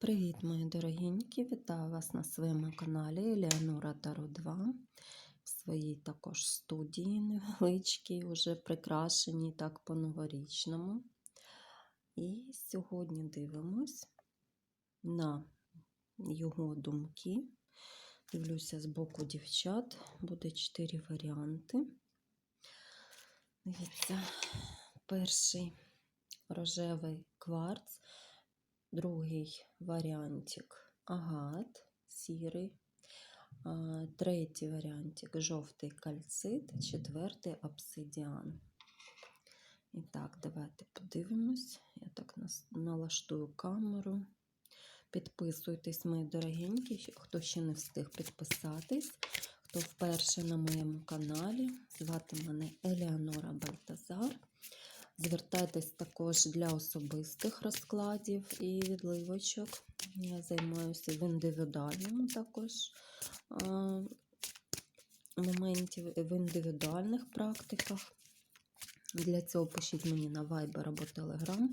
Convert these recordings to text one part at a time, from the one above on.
Привіт, мої дорогенькі! Вітаю вас на своєму каналі Елеонора Таро 2. В своїй також студії невеличкій, вже прикрашеній так по-новорічному. І сьогодні дивимось на його думки. Дивлюся з боку дівчат, буде 4 варіанти. Дивіться, перший рожевий кварц. Другий варіантик агат сірий, третій варіантик жовтий кальцит, четвертий обсидіан. І так, давайте подивимось. Я так налаштую камеру. Підписуйтесь, мої дорогенькі, хто ще не встиг підписатись, хто вперше на моєму каналі. Звати мене Елеонора Бальтазар. Звертайтесь також для особистих розкладів і відливочок. Я займаюся в індивідуальному також а, моменті, в індивідуальних практиках. Для цього пишіть мені на Viber або Telegram.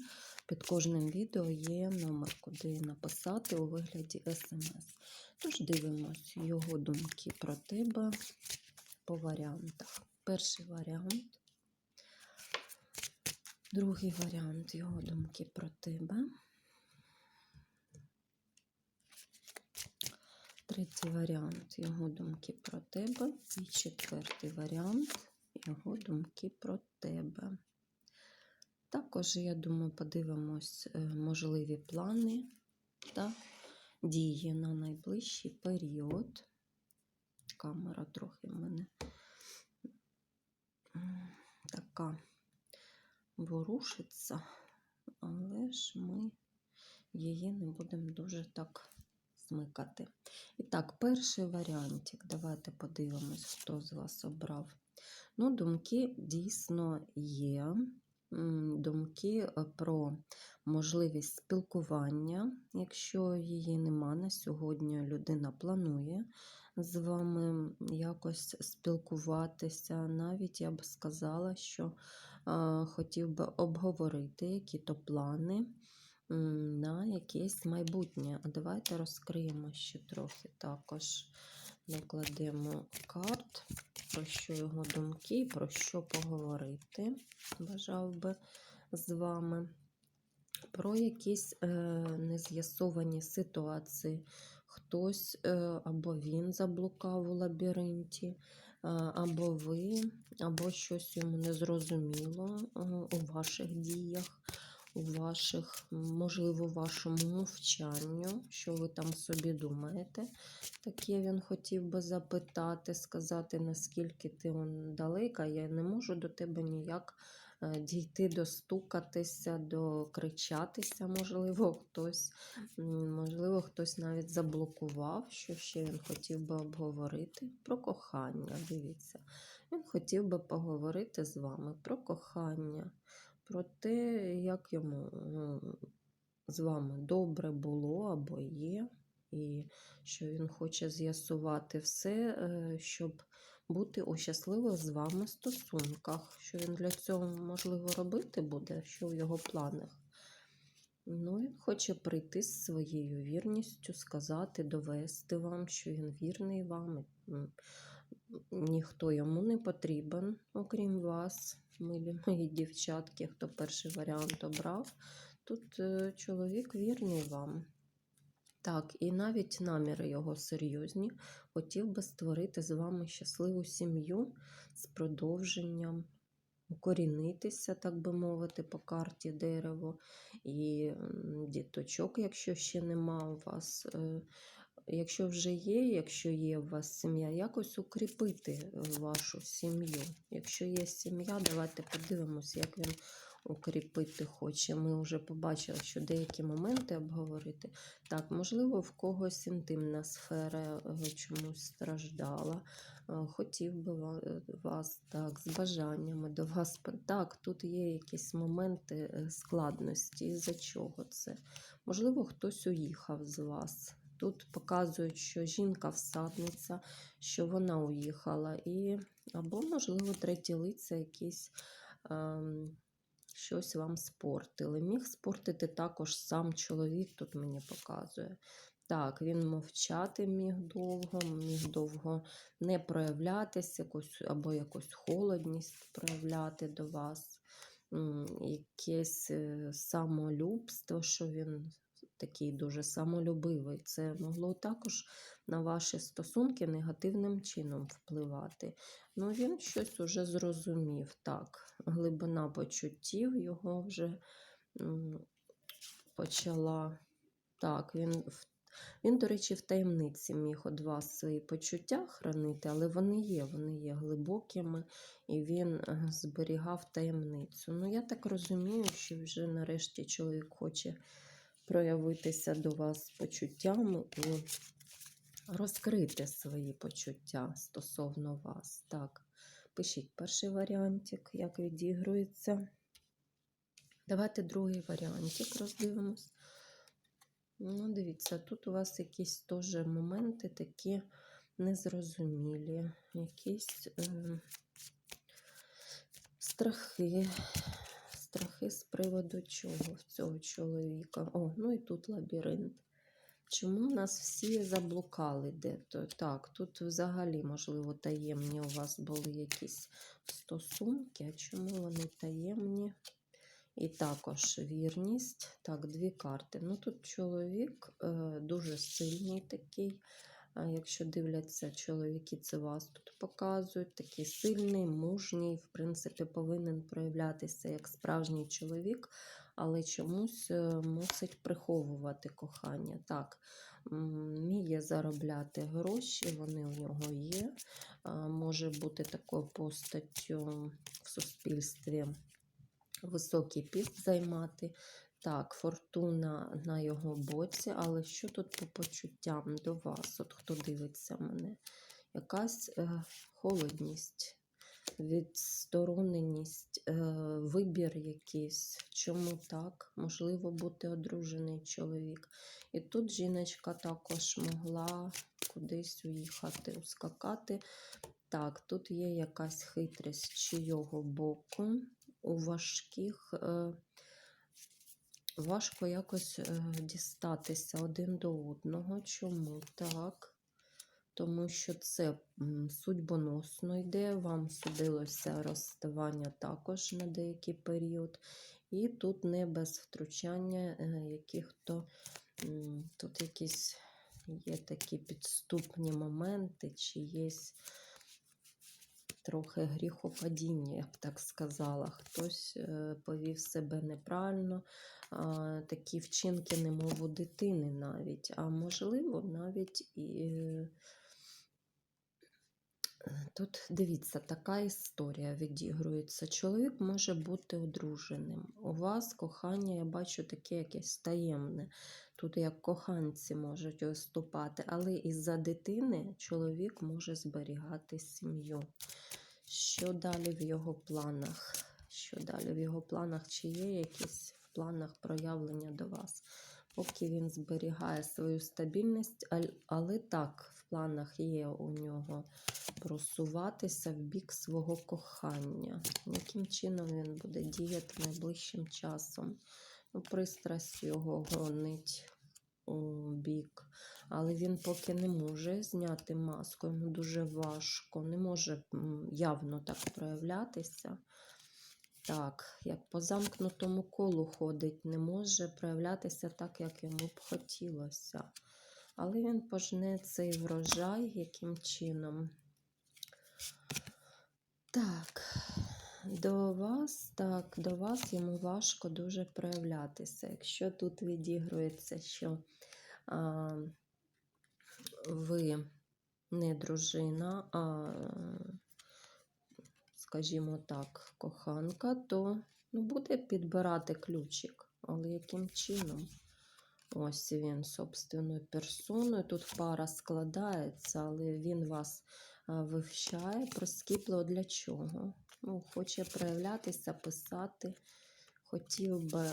Під кожним відео є номер, куди написати у вигляді смс. Тож дивимось його думки про тебе по варіантах. Перший варіант. Другий варіант його думки про тебе. Третій варіант його думки про тебе. І четвертий варіант його думки про тебе. Також, я думаю, подивимось е, можливі плани та дії на найближчий період. Камера трохи в мене така ворушиться, але ж ми її не будемо дуже так смикати. І так, перший варіантик. Давайте подивимось, хто з вас обрав. Ну, думки дійсно є. Думки е, про можливість спілкування. Якщо її нема на сьогодні, людина планує з вами якось спілкуватися. Навіть я б сказала, що хотів би обговорити які-то плани на якесь майбутнє. А давайте розкриємо ще трохи також. Накладемо карт, про що його думки, про що поговорити, бажав би з вами. Про якісь е, нез'ясовані ситуації. Хтось е, або він заблукав у лабіринті, е, або ви, або щось йому незрозуміло зрозуміло у ваших діях, у ваших, можливо, вашому мовчанню, що ви там собі думаєте. Таке він хотів би запитати, сказати, наскільки ти далека, я не можу до тебе ніяк е, дійти, достукатися, докричатися, можливо, хтось, можливо, хтось навіть заблокував, що ще він хотів би обговорити про кохання. Дивіться, він хотів би поговорити з вами про кохання, про те, як йому з вами добре було або є, і що він хоче з'ясувати все, е, щоб бути у щасливих з вами стосунках. Що він для цього можливо робити буде, що в його планах. Ну, він хоче прийти з своєю вірністю, сказати, довести вам, що він вірний вам. Ніхто йому не потрібен, окрім вас, милі мої дівчатки, хто перший варіант обрав. Тут е, чоловік вірний вам. Так, і навіть наміри його серйозні. Хотів би створити з вами щасливу сім'ю з продовженням, укорінитися, так би мовити, по карті дерево. І діточок, якщо ще нема у вас. е, Якщо вже є, якщо є у вас сім'я, якось укріпити вашу сім'ю. Якщо є сім'я, давайте подивимося, як він укріпити хоче. Ми вже побачили, що деякі моменти обговорити. Так, можливо, в когось інтимна сфера е, чомусь страждала. Е, Хотів би е, вас так, з бажаннями до вас. Так, тут є якісь моменти складності. За чого це? Можливо, хтось уїхав з вас. Тут показують, що жінка-всадниця, що вона уїхала, і або, можливо, треті лиця якісь ем, щось вам спортили. Міг спортити також сам чоловік, тут мені показує. Так, він мовчати міг довго, міг довго не проявлятися, якусь, або якусь холодність проявляти до вас, якесь е, самолюбство, що він такий дуже самолюбивий. Це могло також на ваші стосунки негативним чином впливати. Ну, він щось уже зрозумів. Так, глибина почуттів його вже почала. Так, він, він, до речі, в таємниці міг від вас свої почуття хранити, але вони є, вони є глибокими, і він е, зберігав таємницю. Ну, я так розумію, що вже нарешті чоловік хоче проявитися до вас почуттями і розкрити свої почуття стосовно вас. Так, пишіть перший варіантик, як відігрується. Давайте другий варіантик роздивимось. Ну, дивіться, тут у вас якісь теж моменти такі незрозумілі, якісь е, страхи. Страхи з приводу чого цього чоловіка. О, ну і тут лабіринт. Чому нас всі заблукали де-то? Так, тут взагалі, можливо, таємні у вас були якісь стосунки. А чому вони таємні? І також вірність. Так, дві карти. Ну тут чоловік е, дуже сильний такий. А Якщо дивляться чоловіки, це вас тут показують. Такий сильний, мужній, в принципі, повинен проявлятися як справжній чоловік, але чомусь е, мусить приховувати кохання. Так, вміє заробляти гроші, вони у нього є. Може бути такою постаттю в суспільстві високий піст займати. Так, фортуна на його боці, але що тут по почуттям до вас? От хто дивиться мене? Якась е, холодність, відстороненість, е, вибір якийсь. Чому так? Можливо, бути одружений чоловік. І тут жіночка також могла кудись уїхати, ускакати. Так, тут є якась хитрість чийого боку у важких. Е, Важко якось е, дістатися один до одного. Чому так? Тому що це судьбоносно йде, вам судилося розставання також на деякий період. І тут не без втручання е, яких-то тут якісь є такі підступні моменти, чи є трохи гріхопадіння, я б так сказала. Хтось е, повів себе неправильно, такі вчинки, немов у дитини навіть, а можливо, навіть і. Тут дивіться, така історія відігрується. Чоловік може бути одруженим. У вас кохання, я бачу, таке якесь таємне. Тут як коханці можуть виступати, але із-за дитини чоловік може зберігати сім'ю. Що далі в його планах? Що далі в його планах? Чи є якісь в планах проявлення до вас? Поки він зберігає свою стабільність, але так, в планах є у нього просуватися в бік свого кохання. Яким чином він буде діяти найближчим часом? Ну, пристрасть його гонить у бік. Але він поки не може зняти маску, йому дуже важко, не може явно так проявлятися. Так, як по замкнутому колу ходить, не може проявлятися так, як йому б хотілося. Але він пожне цей врожай яким чином. Так, до вас, так, до вас йому важко дуже проявлятися. Якщо тут відігрується, що а, ви не дружина, а, скажімо так, коханка, то ну, буде підбирати ключик. Але яким чином? Ось він собственною персоною. Тут пара складається, але він вас вивчає, проскіпливо для чого? Ну, хоче проявлятися, писати, хотів би.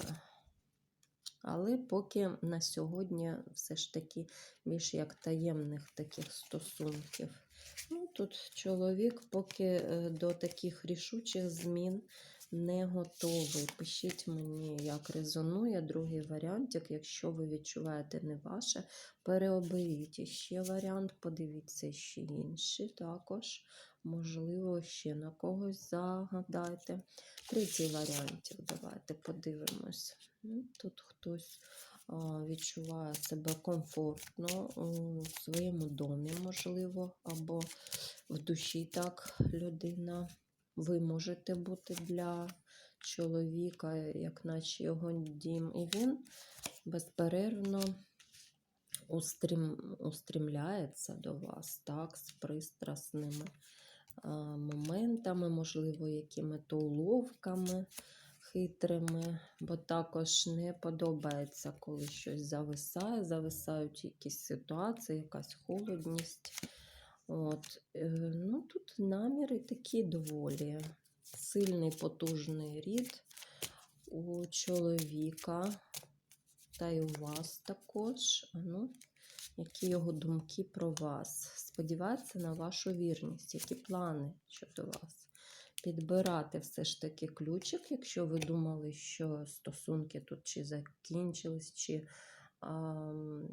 Але поки на сьогодні все ж таки більш як таємних таких стосунків. Ну, тут чоловік поки е, до таких рішучих змін не готовий. Пишіть мені, як резонує другий варіантик. Якщо ви відчуваєте не ваше, переоберіть іще варіант, подивіться ще інший також. Можливо, ще на когось загадайте. Третій варіантик, давайте подивимось. Ну, Тут хтось відчуває себе комфортно у своєму домі, можливо, або в душі так людина. Ви можете бути для чоловіка, як наче його дім, і він безперервно устрім, устрімляється до вас, так, з пристрасними а, моментами, можливо, якими-то уловками хитрими, бо також не подобається, коли щось зависає, зависають якісь ситуації, якась холодність. От, е, ну, Тут наміри такі доволі. Сильний потужний рід у чоловіка, та й у вас також. Ну, які його думки про вас? Сподівається на вашу вірність, які плани щодо вас. Підбирати все ж таки ключик, якщо ви думали, що стосунки тут чи закінчились, чи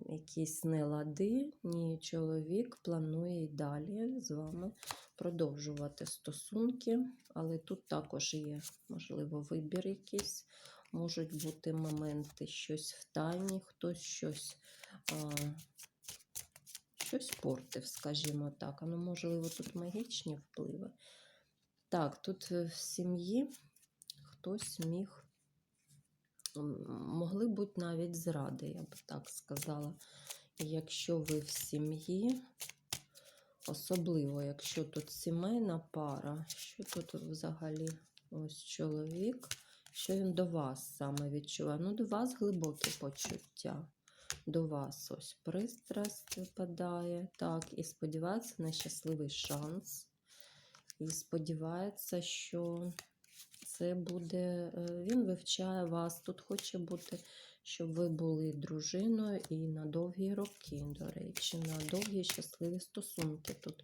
якісь нелади. Ні, чоловік планує й далі з вами продовжувати стосунки, але тут також є, можливо, вибір якийсь. Можуть бути моменти щось в тайні, хтось щось а, щось портив, скажімо так. А ну, можливо, тут магічні впливи. Так, тут в сім'ї хтось міг, могли бути навіть зради, я б так сказала. Якщо ви в сім'ї, особливо, якщо тут сімейна пара, що тут опвзагалі ось чоловік, що він до вас саме відчуває? Ну, до вас глибокі почуття. До вас ось пристрасть випадає. Так, і сподівається на щасливий шанс. І сподівається, що це буде. е, Він вивчає вас. Тут хоче бути, щоб ви були дружиною і на довгі роки, до речі, на довгі щасливі стосунки. Тут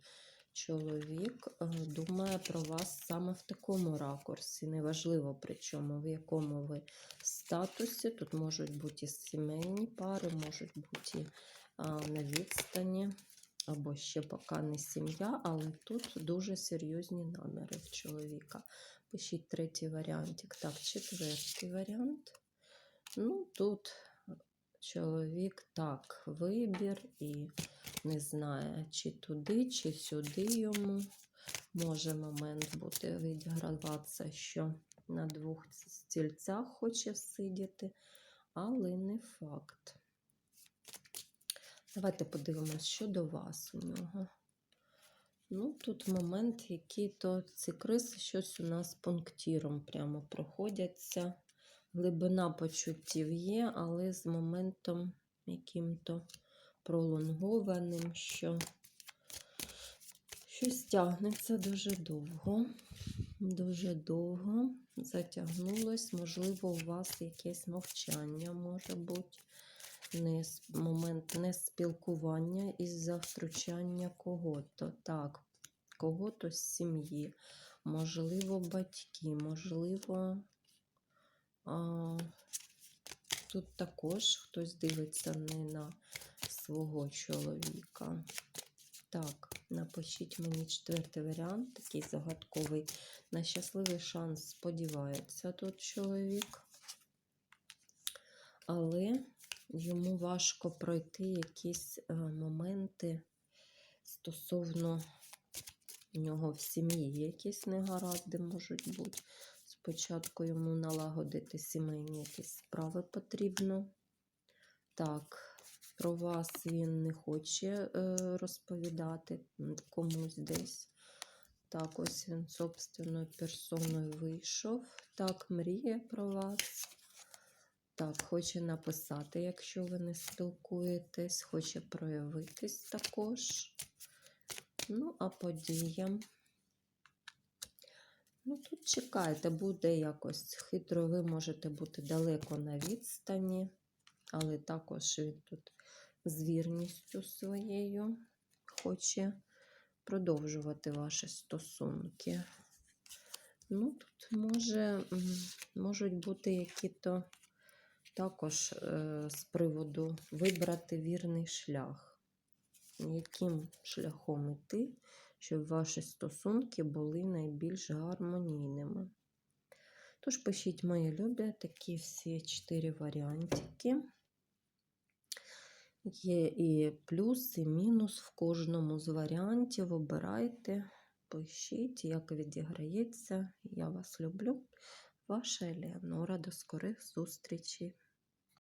чоловік е, думає про вас саме в такому ракурсі. Неважливо, причому, в якому ви статусі. Тут можуть бути і сімейні пари, можуть бути на відстані або ще поки не сім'я, але тут дуже серйозні наміри в чоловіка. Пишіть третій варіантик. Так, четвертий варіант. Ну, тут чоловік так, вибір і не знає, чи туди, чи сюди йому. Може момент бути відіграватися, що на двох стільцях хоче сидіти, але не факт. Давайте подивимось, що до вас у нього. Ну, тут момент, який то ці криси щось у нас пунктіром прямо проходяться. Глибина почуттів є, але з моментом яким-то пролонгованим, що щось тягнеться дуже довго. Дуже довго затягнулось. Можливо, у вас якесь мовчання може бути не момент не спілкування із-за втручання кого-то. Так, кого-то з сім'ї, можливо, батьки, можливо, а, тут також хтось дивиться не на свого чоловіка. Так, напишіть мені четвертий варіант, такий загадковий. На щасливий шанс сподівається тут чоловік. Але йому важко пройти якісь е, моменти стосовно нього в сім'ї. Якісь негаразди можуть бути. Спочатку йому налагодити сімейні якісь справи потрібно. Так, про вас він не хоче е, розповідати комусь десь. Так, ось він собственною персоною вийшов. Так, мріє про вас. Так, хоче написати, якщо ви не спілкуєтесь, хоче проявитись також. Ну, а подіям. Ну, тут чекайте, буде якось хитро, ви можете бути далеко на відстані, але також він тут з вірністю своєю хоче продовжувати ваші стосунки. Ну, тут може, можуть бути які-то також е, з приводу вибрати вірний шлях. Яким шляхом іти, щоб ваші стосунки були найбільш гармонійними. Тож пишіть мої любі такі всі чотири варіантики. Є і плюс, і мінус в кожному з варіантів. Обирайте, пишіть, як відіграється. Я вас люблю. Ваша Елеонора. До скорих зустрічей!